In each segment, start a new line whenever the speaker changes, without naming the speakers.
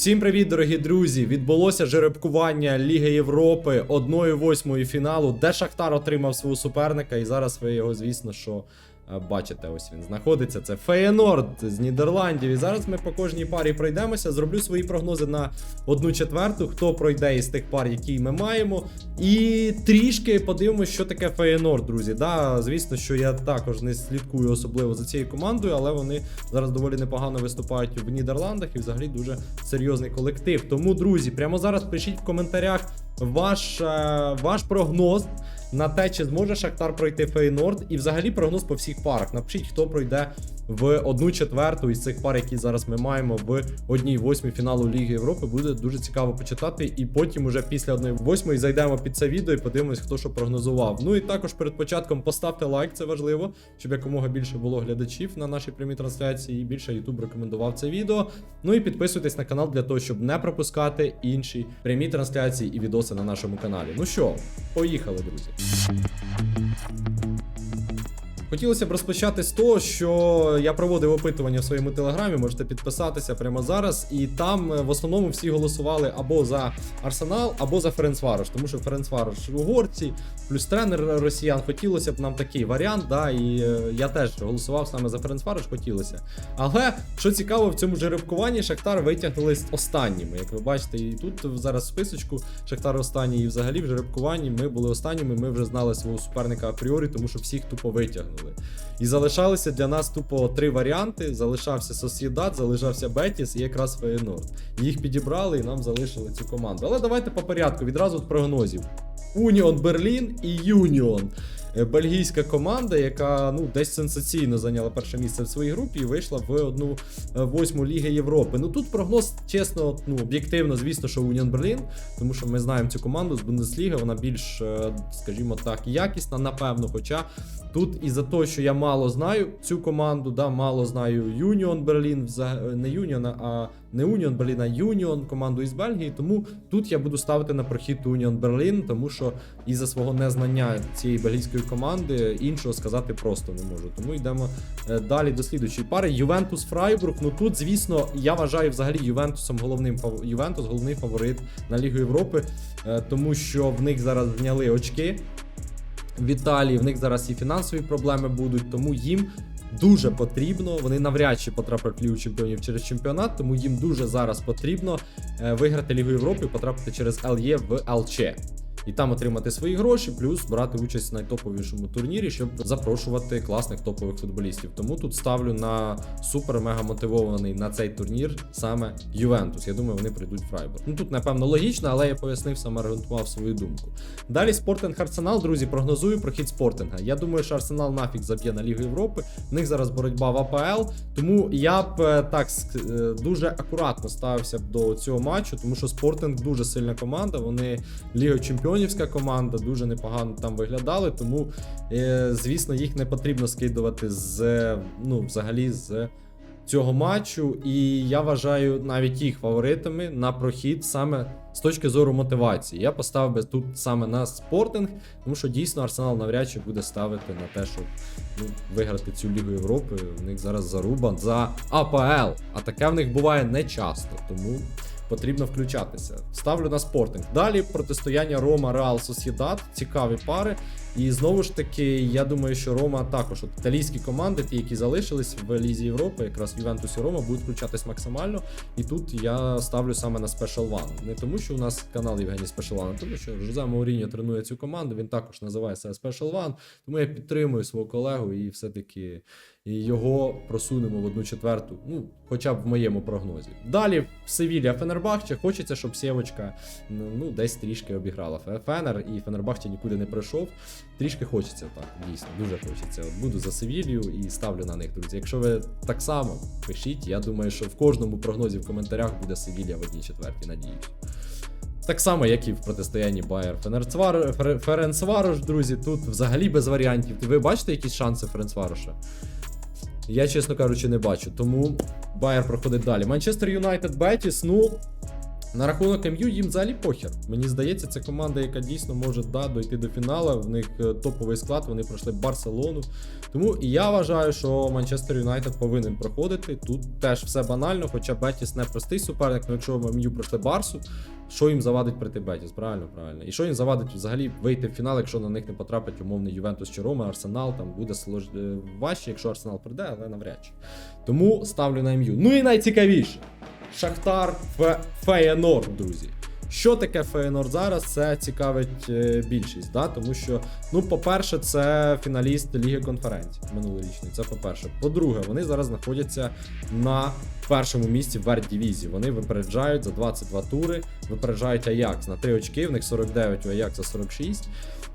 Всім привіт, дорогі друзі! Відбулося жеребкування Ліги Європи 1-8 фіналу, де Шахтар отримав свого суперника, і зараз ви його, звісно, що бачите, ось він знаходиться. Це Феєнорд з Нідерландів. І зараз ми по кожній парі пройдемося. Зроблю свої прогнози на одну четверту, хто пройде із тих пар, які ми маємо. І трішки подивимося, що таке Феєнорд, друзі. Да, звісно, що я також не слідкую особливо за цією командою, але вони зараз доволі непогано виступають в Нідерландах і взагалі дуже серйозний колектив. Тому, друзі, прямо зараз пишіть в коментарях ваш, е, ваш прогноз на те, чи зможе Шахтар пройти Фейнорд, і взагалі прогноз по всіх парах. Напишіть, хто пройде в одну четверту із цих пар, які зараз ми маємо в одній восьмій фіналу Ліги Європи. Буде дуже цікаво почитати. І потім, уже після одної восьмої, зайдемо під це відео і подивимось, хто що прогнозував. Ну і також перед початком поставте лайк, це важливо, щоб якомога більше було глядачів на нашій прямій трансляції, і більше YouTube рекомендував це відео. Ну і підписуйтесь на канал для того, щоб не пропускати інші прямі трансляції і відоси на нашому каналі. Ну що, поїхали, друзі. Хотілося б розпочати з того, що я проводив опитування в своєму телеграмі, можете підписатися прямо зараз. І там е, в основному всі голосували або за Арсенал, або за Ференцварош, тому що Ференцварош угорці, плюс тренер росіян. Хотілося б нам такий варіант, да, і е, я теж голосував саме за Ференцварош, хотілося. Але що цікаво, в цьому жеребкуванні Шахтар витягнули з останніми. Як ви бачите, і тут зараз списочку Шахтар останній, і взагалі в жеребкуванні ми були останніми. Ми вже знали свого суперника апріорі, тому що всіх тупо витягнули. І залишалися для нас тупо три варіанти: залишався Сосідат, залишався Бетіс і якраз Феєнорд. Їх підібрали і нам залишили цю команду. Але давайте по порядку, відразу з прогнозів. Уніон Берлін і Юніон. Е, Бельгійська команда, яка ну десь сенсаційно зайняла перше місце в своїй групі і вийшла в одну е, восьму Ліги Європи. Ну тут прогноз, чесно, ну об'єктивно, звісно, що Уніон Берлін, тому що ми знаємо цю команду з Бундесліги, вона більш, е, скажімо так, якісна, напевно. Хоча тут із-за того, що я мало знаю цю команду, да, мало знаю Юніон Берлін, не Юніон, а не Уніон Берлін, а Юніон, команду із Бельгії. Тому тут я буду ставити на прохід Уніон Берлін, тому що із-за свого незнання цієї бельгійської команди іншого сказати просто не можу. Тому йдемо е, далі до слідуючої пари. Ювентус Фрайбург. Ну тут, звісно, я вважаю взагалі Ювентусом головним Ювентус головний фаворит на Лігу Європи, е, тому що в них зараз зняли очки в Італії. В них зараз і фінансові проблеми будуть, тому їм. Дуже потрібно, вони навряд чи потраплять в Лігу чемпіонів через чемпіонат, тому їм дуже зараз потрібно е, виграти Лігу Європи і потрапити через ЛЄ в ЛЧ. І там отримати свої гроші, плюс брати участь в найтоповішому турнірі, щоб запрошувати класних топових футболістів. Тому тут ставлю на супер мега мотивований на цей турнір саме Ювентус. Я думаю, вони прийдуть в Фрайбург. Ну тут напевно логічно, але я пояснив саме аргументував свою думку. Далі Спортинг Арсенал, друзі, прогнозую прохід спортинга. Я думаю, що Арсенал нафіг заб'є на Лігу Європи. В них зараз боротьба в АПЛ. Тому я б е, так е, дуже акуратно ставився б до цього матчу, тому що Спортинг дуже сильна команда. Вони Ліга Чемпіонівська команда, дуже непогано там виглядали. Тому, е, звісно, їх не потрібно скидувати з ну, взагалі з. Цього матчу, і я вважаю навіть їх фаворитами на прохід саме з точки зору мотивації. Я поставив би тут саме на спортинг, тому що дійсно Арсенал навряд чи буде ставити на те, щоб ну, виграти цю Лігу Європи. У них зараз заруба за АПЛ. А таке в них буває не часто, тому потрібно включатися. Ставлю на спортинг. Далі протистояння Рома Реал Сосідат. Цікаві пари. І знову ж таки, я думаю, що Рома також от італійські команди, ті, які залишились в Лізі Європи, якраз Ювентус і Рома, будуть включатись максимально. І тут я ставлю саме на Special One. Не тому, що у нас канал Євгеній Special One, а тому що Жозе Мауріньо тренує цю команду. Він також називає себе Special One. Тому я підтримую свого колегу і все-таки його просунемо в одну четверту. Ну, хоча б в моєму прогнозі. Далі Севілля Фенербахче. Хочеться, щоб Сєвочка ну, десь трішки обіграла Фе- Фенер, і Фенербахче нікуди не прийшов. Трішки хочеться так, дійсно, дуже хочеться. От буду за Севілью і ставлю на них, друзі. Якщо ви так само пишіть, я думаю, що в кожному прогнозі в коментарях буде Севілля в одній четвертій, надіюсь. Так само, як і в протистоянні Байер. Ференцварош, друзі, тут взагалі без варіантів. Ви бачите якісь шанси Ференцвароша? Я, чесно кажучи, не бачу. Тому Байер проходить далі. Манчестер Юнайтед Бетіс, ну. На рахунок МЮ їм взагалі похер. Мені здається, це команда, яка дійсно може да, дойти до фіналу. В них е, топовий склад, вони пройшли Барселону. Тому і я вважаю, що Манчестер Юнайтед повинен проходити. Тут теж все банально, хоча Бетіс не простий суперник, але якщо МЮ пройшли Барсу, що їм завадить пройти Бетіс? Правильно, правильно. І що їм завадить взагалі вийти в фінал, якщо на них не потрапить умовний Ювентус чи Рома, Арсенал там буде слож... важче, якщо Арсенал прийде, але навряд чи. Тому ставлю на МЮ. Ну і найцікавіше. Шахтар в Феєнор, друзі. Що таке Феєнор зараз? Це цікавить е, більшість, да? тому що, ну, по-перше, це фіналіст Ліги конференцій минулорічний. Це по-перше. По-друге, вони зараз знаходяться на першому місці в Вердівізі. Вони випереджають за 22 тури, випереджають Аякс на 3 очки, в них 49, у Аякса 46.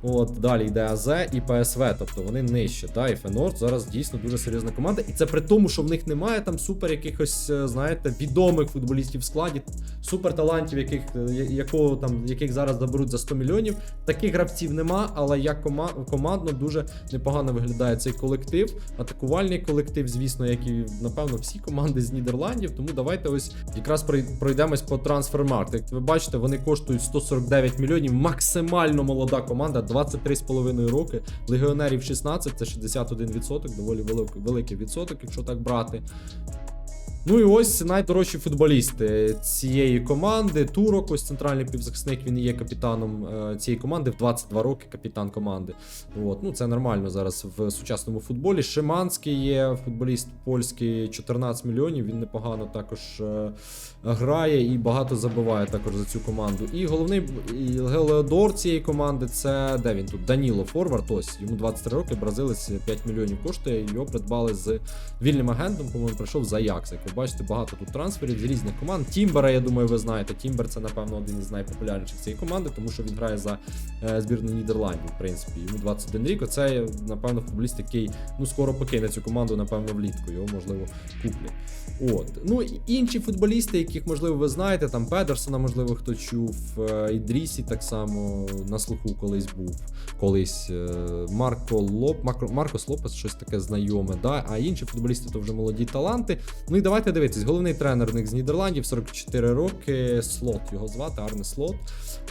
От далі йде АЗ і ПСВ, тобто вони нижче. Да, і Фенорд зараз дійсно дуже серйозна команда. І це при тому, що в них немає там супер якихось, е, знаєте, відомих футболістів в складі, супер талантів, яких, е, якого там яких зараз заберуть за 100 мільйонів. Таких гравців нема, але як кома- командно дуже непогано виглядає цей колектив. Атакувальний колектив, звісно, як і напевно всі команди з Нідерландів. Тому давайте ось якраз прой- пройдемось по трансфермарт. Як ви бачите, вони коштують 149 мільйонів. Максимально молода команда, 23,5 роки. Легіонерів 16, це 61%, доволі великий відсоток, якщо так брати. Ну і ось найдорожчі футболісти цієї команди. Турок, ось центральний півзахисник, він є капітаном е, цієї команди в 22 роки, капітан команди. От, ну це нормально зараз в сучасному футболі. Шиманський є футболіст польський, 14 мільйонів. Він непогано також е, грає і багато забиває також за цю команду. І головний і Леодор цієї команди це де він тут? Даніло Форвард. Ось йому 23 роки, бразилець 5 мільйонів коштує. Його придбали з вільним агентом. По-моєму, прийшов за Аякс. Бачите, багато тут трансферів з різних команд. Тімбера, я думаю, ви знаєте. Тімбер це, напевно, один із найпопулярніших цієї команди, тому що він грає за е, збірну Нідерландів. В принципі, йому 21 рік. Оце, напевно, футболіст, який ну скоро покине цю команду, напевно, влітку. Його можливо куплять. От. Ну інші футболісти, яких, можливо, ви знаєте, там Педерсона, можливо, хто чув, е, Ідрісі так само на слуху колись був. Колись е, Марко Лоп, Марко, Маркос Лопес, щось таке знайоме. Да? А інші футболісти то вже молоді таланти. Ну і давайте дивитись. Головний тренер в них з Нідерландів, 44 роки. Слот його звати, Арне Слот.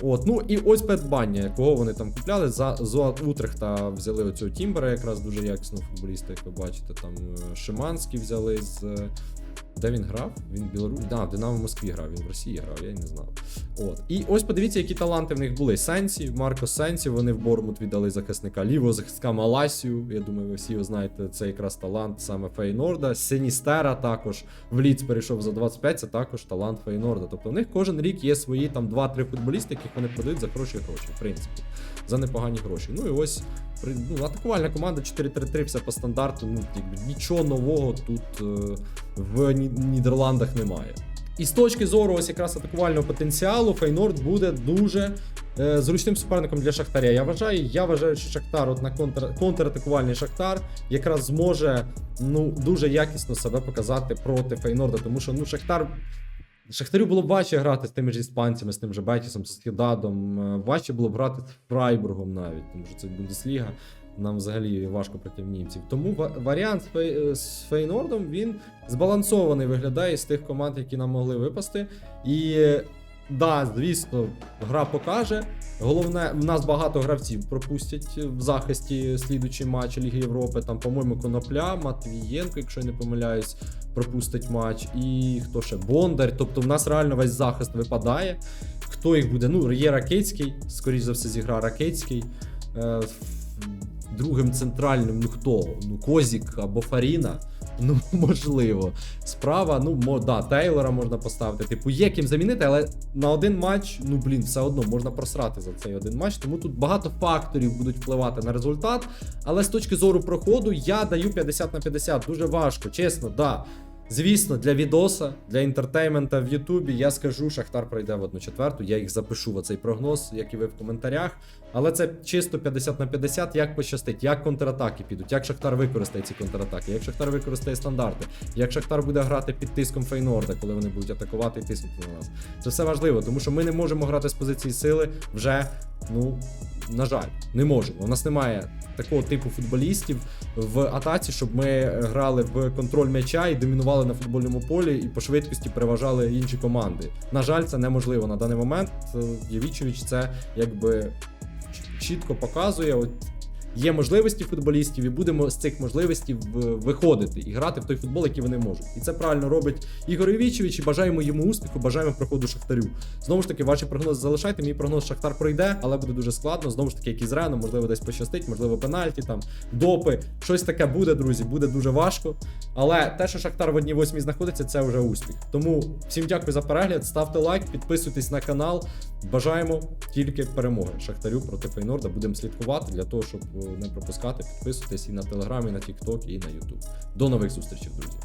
От, ну і ось Петбання, кого вони там купляли. За Зоа Утрехта взяли оцього Тімбера, якраз дуже якісного футболіста, як ви бачите. Там е, Шиманський взяли з. Де він грав? Він Білорусь. Да, в Динамо Москві грав, він в Росії грав, я й не знав. От. І ось подивіться, які таланти в них були. Сенсі, Марко Сенсі, вони в Бормут віддали захисника лівого захисника Маласію. Я думаю, ви всі його знаєте, це якраз талант саме Фейнорда. Сеністера також в Ліц перейшов за 25, це також талант Фейнорда. Тобто в них кожен рік є свої там 2-3 футболісти, яких вони продають за хороші гроші, в принципі, за непогані гроші. Ну і ось ну, атакувальна команда 4-3-3, все по стандарту. Ну, нічого нового тут е, в Нідерландах немає. І з точки зору ось якраз атакувального потенціалу, Фейнорд буде дуже е, зручним суперником для Шахтаря. Я вважаю, я вважаю, що Шахтар, от на контр, контратакувальний Шахтар, якраз зможе ну дуже якісно себе показати проти Фейнорда, тому що ну Шахтар. Шахтарю було б важче грати з тими ж іспанцями, з тим же Бетісом, з Хідадом. е, Важче було б грати з Фрайбургом навіть, тому що це Бундесліга. Нам взагалі важко проти німців. Тому варіант е, з Фейнордом він збалансований виглядає з тих команд, які нам могли випасти. І да, звісно, гра покаже. Головне, в нас багато гравців пропустять в захисті слідучий матч Ліги Європи. Там, по-моєму, Конопля, Матвієнко, якщо я не помиляюсь, пропустить матч. І хто ще? Бондар. Тобто в нас реально весь захист випадає. Хто їх буде? Ну, є Ракецький, скоріш за все, зігра Ракецький. Е, другим центральним, ну хто? Ну, Козік або Фаріна. Ну, можливо. Справа, ну, мо, да, Тейлора можна поставити. Типу, є ким замінити, але на один матч, ну блін, все одно можна просрати за цей один матч. Тому тут багато факторів будуть впливати на результат. Але з точки зору проходу я даю 50 на 50. Дуже важко, чесно, да. Звісно, для відоса, для інтертеймента в Ютубі я скажу, Шахтар пройде в одну четверту. Я їх запишу в оцей прогноз, як і ви в коментарях. Але це чисто 50 на 50, як пощастить, як контратаки підуть, як Шахтар використає ці контратаки, як Шахтар використає стандарти, як Шахтар буде грати під тиском Фейнорда, коли вони будуть атакувати і тиснути на нас. Це все важливо, тому що ми не можемо грати з позиції сили вже ну на жаль, не можемо. У нас немає такого типу футболістів в атаці, щоб ми грали в контроль м'яча і домінували на футбольному полі і по швидкості переважали інші команди. На жаль, це неможливо на даний момент. Явічович Євічевич це якби чітко показує. От Є можливості футболістів, і будемо з цих можливостей виходити і грати в той футбол, який вони можуть. І це правильно робить Ігор Євічевич, і бажаємо йому успіху, бажаємо проходу Шахтарю. Знову ж таки, ваші прогнози залишайте. Мій прогноз Шахтар пройде, але буде дуже складно. Знову ж таки, як і з Реном, можливо, десь пощастить, можливо, пенальті, там допи. Щось таке буде, друзі. Буде дуже важко. Але те, що Шахтар в одній восьмій знаходиться, це вже успіх. Тому всім дякую за перегляд. Ставте лайк, підписуйтесь на канал. Бажаємо тільки перемоги Шахтарю проти Фейнорда. Будемо слідкувати для того, щоб е, не пропускати. Підписуйтесь і на телеграмі, і на Тікток, і на Ютуб. До нових зустрічей, друзі.